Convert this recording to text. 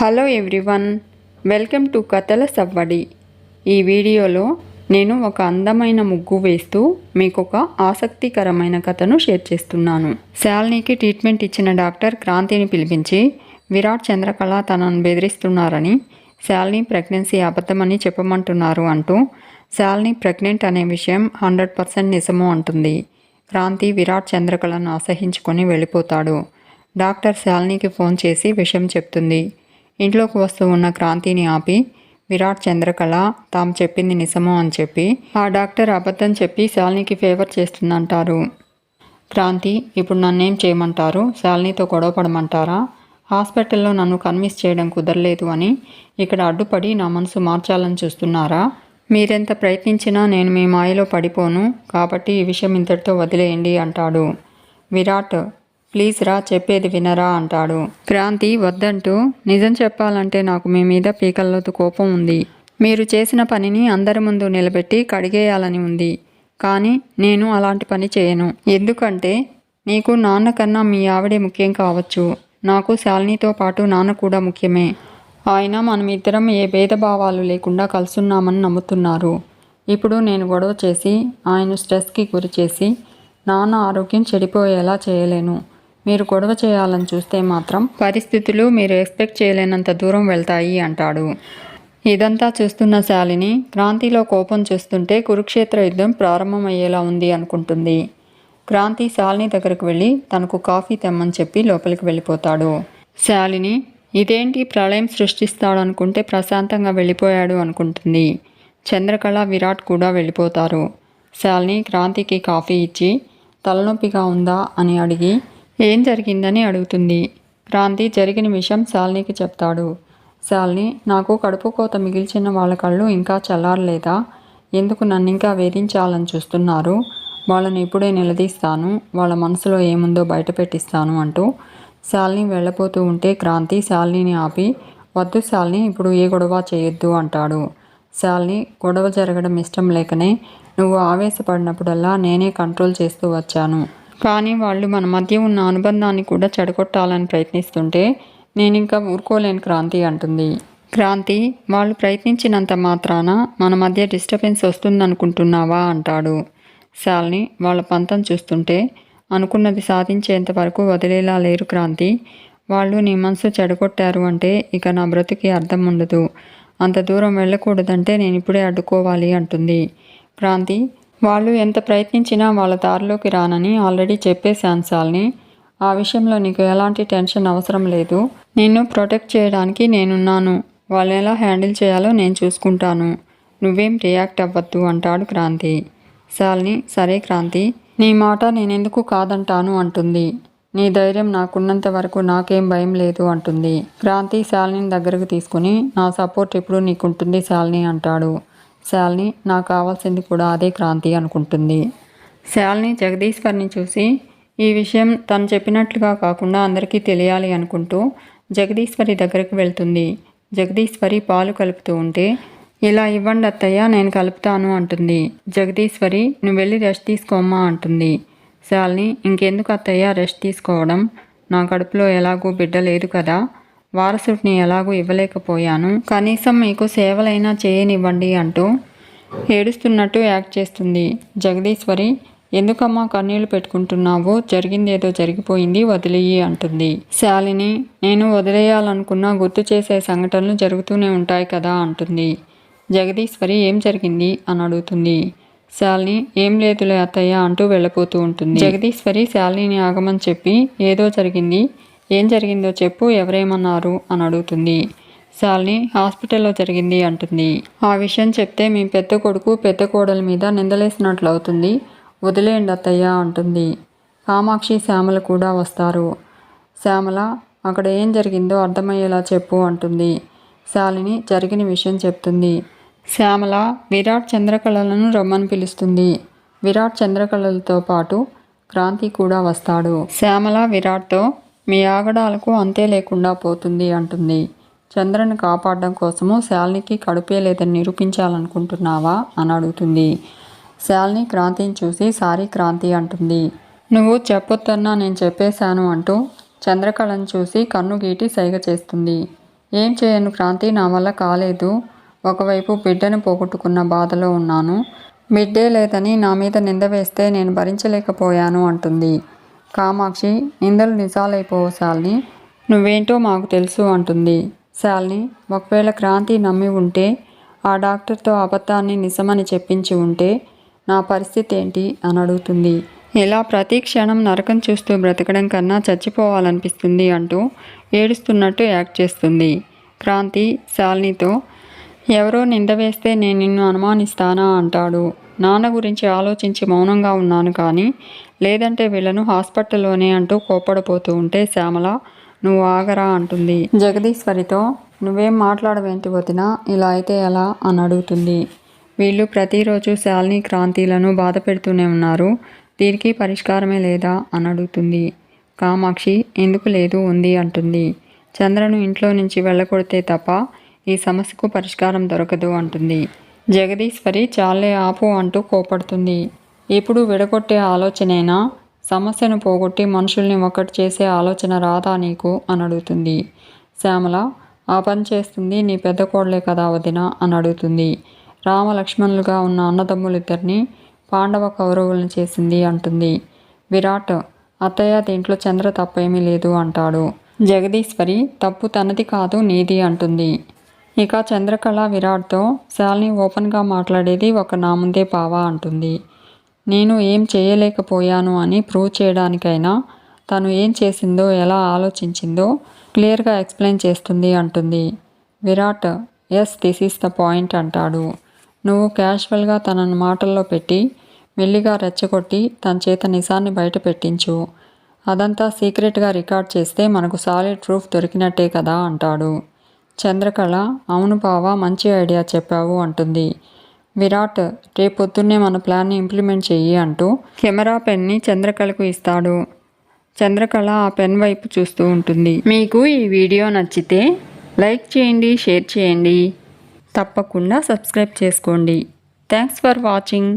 Hello everyone welcome to కథల సవ్వడి. ఈ వీడియోలో నేను ఒక అందమైన ముగ్గు వేస్తూ మీకు ఒక ఆసక్తికరమైన కథను షేర్ చేస్తున్నాను. శాలినికి ట్రీట్మెంట్ ఇచ్చిన డాక్టర్ క్రాంతిని పిలిపించి విరాట్ చంద్రకళ తనను బెదిరిస్తున్నారని శాలిని ప్రెగ్నెన్సీ అబద్ధమని చెప్పమంటున్నారు అంటూ శాలిని ప్రెగ్నెంట్ అనే విషయం హండ్రెడ్ పర్సెంట్ నిజము అంటుంది. క్రాంతి విరాట్ చంద్రకళను అసహించుకొని వెళ్ళిపోతాడు. డాక్టర్ శాలినికి ఫోన్ చేసి విషయం చెప్తుంది. ఇంట్లోకి వస్తూ ఉన్న క్రాంతిని ఆపి విరాట్ చంద్రకళ తాము చెప్పింది నిజమో? అని చెప్పి ఆ డాక్టర్ అబద్ధం చెప్పి శాలినికి ఫేవర్ చేస్తుందంటారు. క్రాంతి ఇప్పుడు నన్నేం చేయమంటారు? శాలినితో గొడవ పడమంటారా? హాస్పిటల్లో నన్ను కన్విన్స్ చేయడం కుదరలేదు అని ఇక్కడ అడ్డుపడి నా మనసు మార్చాలని చూస్తున్నారా? మీరెంత ప్రయత్నించినా నేను మీ మాయలో పడిపోను కాబట్టి ఈ విషయం ఇంతటితో వదిలేయండి అంటాడు. విరాట్ ప్లీజ్ రా చెప్పేది వినరా అంటాడు. క్రాంతి వద్దంటూ నిజం చెప్పాలంటే నాకు మీ మీద పీకల్లోతు కోపం ఉంది. మీరు చేసిన పనిని అందరి ముందు నిలబెట్టి కడిగేయాలని ఉంది. కానీ నేను అలాంటి పని చేయను. ఎందుకంటే నీకు నాన్న కన్నా మీ ఆవిడే ముఖ్యం కావచ్చు. నాకు శాలినితో పాటు నాన్న కూడా ముఖ్యమే. ఆయన మనమిద్దరం ఏ భేదభావాలు లేకుండా కలుసున్నామని నమ్ముతున్నారు. ఇప్పుడు నేను గొడవ చేసి ఆయన స్ట్రెస్కి గురి చేసి నాన్న ఆరోగ్యం చెడిపోయేలా చేయలేను. మీరు గొడవ చేయాలని చూస్తే మాత్రం పరిస్థితులు మీరు ఎక్స్పెక్ట్ చేయలేనంత దూరం వెళ్తాయి అంటాడు. ఇదంతా చూస్తున్న శాలిని క్రాంతిలో కోపం చూస్తుంటే కురుక్షేత్ర యుద్ధం ప్రారంభమయ్యేలా ఉంది అనుకుంటుంది. క్రాంతి శాలిని దగ్గరకు వెళ్ళి తనకు కాఫీ తెమ్మని చెప్పి లోపలికి వెళ్ళిపోతాడు. శాలిని ఇదేంటి ప్రళయం సృష్టిస్తాడనుకుంటే ప్రశాంతంగా వెళ్ళిపోయాడు అనుకుంటుంది. చంద్రకళ విరాట్ కూడా వెళ్ళిపోతారు. శాలిని క్రాంతికి కాఫీ ఇచ్చి తలనొప్పిగా ఉందా అని అడిగి ఏం జరిగిందని అడుగుతుంది. క్రాంతి జరిగిన విషయం శాలినికి చెప్తాడు. శాలిని నాకు కడుపు కోత మిగిల్చిన వాళ్ళ కళ్ళు ఇంకా చల్లారలేదా? ఎందుకు నన్ను ఇంకా వేధించాలని చూస్తున్నారు? వాళ్ళని ఇప్పుడే నిలదీస్తాను. వాళ్ళ మనసులో ఏముందో బయట పెట్టిస్తాను అంటూ శాలిని వెళ్ళబోతూ ఉంటే క్రాంతి శాలిని ఆపి వద్దు శాలిని ఇప్పుడు ఏ గొడవ చేయొద్దు అంటాడు. శాలిని గొడవ జరగడం ఇష్టం లేకనే నువ్వు ఆవేశపడినప్పుడల్లా నేనే కంట్రోల్ చేస్తూ వచ్చాను. కానీ వాళ్ళు మన మధ్య ఉన్న అనుబంధాన్ని కూడా చెడగొట్టాలని ప్రయత్నిస్తుంటే నేను ఇంకా ఊరుకోలేను క్రాంతి అంటుంది. క్రాంతి వాళ్ళు ప్రయత్నించినంత మాత్రాన మన మధ్య డిస్టర్బెన్స్ వస్తుందనుకుంటున్నావా అంటాడు. శాలిని వాళ్ళ పంతం చూస్తుంటే అనుకున్నది సాధించేంత వరకు వదిలేలా లేరు క్రాంతి. వాళ్ళు నీ మనసు చెడగొట్టారు అంటే ఇక నా బ్రతుకి అర్థం ఉండదు. అంత దూరం వెళ్ళకూడదంటే నేను ఇప్పుడే అడ్డుకోవాలి అంటుంది. క్రాంతి వాళ్ళు ఎంత ప్రయత్నించినా వాళ్ళ దారిలోకి రానని ఆల్రెడీ చెప్పేశాను సాల్ని. ఆ విషయంలో నీకు ఎలాంటి టెన్షన్ అవసరం లేదు. నిన్ను ప్రొటెక్ట్ చేయడానికి నేనున్నాను. వాళ్ళు ఎలా హ్యాండిల్ చేయాలో నేను చూసుకుంటాను. నువ్వేం రియాక్ట్ అవ్వద్దు అంటాడు క్రాంతి. శాలిని సరే క్రాంతి నీ మాట నేనెందుకు కాదంటాను అంటుంది. నీ ధైర్యం నాకున్నంత వరకు నాకేం భయం లేదు అంటుంది. క్రాంతి శాలిని దగ్గరకు తీసుకుని నా సపోర్ట్ ఎప్పుడు నీకుంటుంది శాలిని అంటాడు. శాలిని నాకు కావాల్సింది కూడా అదే క్రాంతి అనుకుంటుంది. శాలిని జగదీశ్వర్ని చూసి ఈ విషయం తను చెప్పినట్లుగా కాకుండా అందరికీ తెలియాలి అనుకుంటూ జగదీశ్వరి దగ్గరికి వెళ్తుంది. జగదీశ్వరి పాలు కలుపుతూ ఉంటే ఇలా ఇవ్వండి అత్తయ్య నేను కలుపుతాను అంటుంది. జగదీశ్వరి నువ్వు వెళ్ళి రెస్ట్ తీసుకోమ్మా అంటుంది. శాలిని ఇంకెందుకు అత్తయ్య రెస్ట్ తీసుకోవడం? నా కడుపులో ఎలాగూ బిడ్డ లేదు కదా. వారసుడిని ఎలాగూ ఇవ్వలేకపోయాను. కనీసం మీకు సేవలైనా చేయనివ్వండి అంటూ ఏడుస్తున్నట్టు యాక్ట్ చేస్తుంది. జగదీశ్వరి ఎందుకమ్మా కన్నీళ్ళు పెట్టుకుంటున్నావు? జరిగిందేదో జరిగిపోయింది వదిలేయి అంటుంది. శాలిని నేను వదిలేయాలనుకున్నా గుర్తు చేసే సంఘటనలు జరుగుతూనే ఉంటాయి కదా అంటుంది. జగదీశ్వరి ఏం జరిగింది? అని అడుగుతుంది. శాలిని ఏం లేదులే అత్తయ్య అంటూ వెళ్ళిపోతూ ఉంటుంది. జగదీశ్వరి శాలిని ఆగమని చెప్పి ఏదో జరిగింది. ఏం జరిగిందో చెప్పు ఎవరేమన్నారు? అని అడుగుతుంది. శాలిని హాస్పిటల్లో జరిగింది అంటుంది. ఆ విషయం చెప్తే మీ పెద్ద కొడుకు పెద్ద కోడల మీద నిందలేసినట్లు అవుతుంది వదిలేయండి అత్తయ్య అంటుంది. కామాక్షి శ్యామల కూడా వస్తారు. శ్యామల అక్కడ ఏం జరిగిందో అర్థమయ్యేలా చెప్పు అంటుంది. శాలిని జరిగిన విషయం చెప్తుంది. శ్యామల విరాట్ చంద్రకళలను రమ్మని పిలుస్తుంది. విరాట్ చంద్రకళలతో పాటు క్రాంతి కూడా వస్తాడు. శ్యామల విరాట్తో మీ ఆగడాలకు అంతే లేకుండా పోతుంది అంటుంది. చంద్రని కాపాడడం కోసము శాలినికి కడుపే లేదని నిరూపించాలనుకుంటున్నావా? అని అడుగుతుంది. శాలిని క్రాంతిని చూసి సారీ క్రాంతి అంటుంది. నువ్వు చెప్పొద్దన్నా నేను చెప్పేశాను అంటూ చంద్రకళను చూసి కన్ను గీటి సైగ చేస్తుంది. ఏం చేయను క్రాంతి? నా వల్ల కాలేదు. ఒకవైపు బిడ్డను పోగొట్టుకున్న బాధలో ఉన్నాను. బిడ్డే లేదని నా మీద నింద వేస్తే నేను భరించలేకపోయాను అంటుంది. కామాక్షి నిందలు నిజాలైపోవు శాలిని నువ్వేంటో మాకు తెలుసు అంటుంది. శాలిని ఒకవేళ క్రాంతి నమ్మి ఉంటే ఆ డాక్టర్తో అబద్ధాన్ని నిజమని చెప్పించి ఉంటే నా పరిస్థితి ఏంటి అని అడుగుతుంది. ఇలా ప్రతి క్షణం నరకం చూస్తూ బ్రతకడం కన్నా చచ్చిపోవాలనిపిస్తుంది అంటూ ఏడుస్తున్నట్టు యాక్ట్ చేస్తుంది. క్రాంతి శాలినితో ఎవరో నింద వేస్తే నేను నిన్ను అనుమానిస్తానా అంటాడు. నాన్న గురించి ఆలోచించి మౌనంగా ఉన్నాను కానీ లేదంటే వీళ్ళను హాస్పిటల్లోనే అంటూ కోపడిపోతూ ఉంటే శ్యామల నువ్వు ఆగరా అంటుంది. జగదీశ్వరితో నువ్వేం మాట్లాడవేంటి వదినా? ఇలా అయితే ఎలా? అని అడుగుతుంది. వీళ్ళు ప్రతిరోజు శాలిని క్రాంతిలను బాధ పెడుతూనే ఉన్నారు. దీనికి పరిష్కారమే లేదా? అని అడుగుతుంది. కామాక్షి ఎందుకు లేదు ఉంది అంటుంది. చంద్రను ఇంట్లో నుంచి వెళ్ళకొడితే తప్ప ఈ సమస్యకు పరిష్కారం దొరకదు అంటుంది. జగదీశ్వరి చాలే ఆపు అంటూ కోపడుతుంది. ఇప్పుడు విడగొట్టే ఆలోచనేనా? సమస్యను పోగొట్టి మనుషుల్ని ఒకటి చేసే ఆలోచన రాదా నీకు? అని అడుగుతుంది. శ్యామల ఆ పని చేస్తుంది నీ పెద్ద కోడలే కదా వదిన? అని అడుగుతుంది. రామలక్ష్మణులుగా ఉన్న అన్నదమ్ములిద్దరిని పాండవ కౌరవులను చేసింది అంటుంది. విరాట్ అత్తయ్య దీంట్లో చంద్ర తప్పేమీ లేదు అంటాడు. జగదీశ్వరి తప్పు తనది కాదు నీది అంటుంది. ఇక చంద్రకళ విరాట్తో శాలిని ఓపెన్గా మాట్లాడేది ఒక నా ముందే పావా అంటుంది. నేను ఏం చేయలేకపోయాను అని ప్రూవ్ చేయడానికైనా తను ఏం చేసిందో ఎలా ఆలోచించిందో క్లియర్గా ఎక్స్ప్లెయిన్ చేస్తుంది అంటుంది. Virat yes this is the point అంటాడు. నువ్వు క్యాజువల్గా తనను మాటల్లో పెట్టి మెల్లిగా రెచ్చగొట్టి తన చేత నిజాన్ని బయట పెట్టించు. అదంతా సీక్రెట్గా రికార్డ్ చేస్తే మనకు సాలిడ్ ప్రూఫ్ దొరికినట్టే కదా అంటాడు. చంద్రకళ అవును బావ మంచి ఐడియా చెప్పావు అంటుంది. విరాట్ రేపొద్దున్నే మన ప్లాన్ని ఇంప్లిమెంట్ చెయ్యి అంటూ కెమెరా పెన్ని చంద్రకళకు ఇస్తాడు. చంద్రకళ ఆ పెన్ వైపు చూస్తూ ఉంటుంది. మీకు ఈ వీడియో నచ్చితే లైక్ చేయండి షేర్ చేయండి. తప్పకుండా సబ్స్క్రైబ్ చేసుకోండి. Thanks for watching.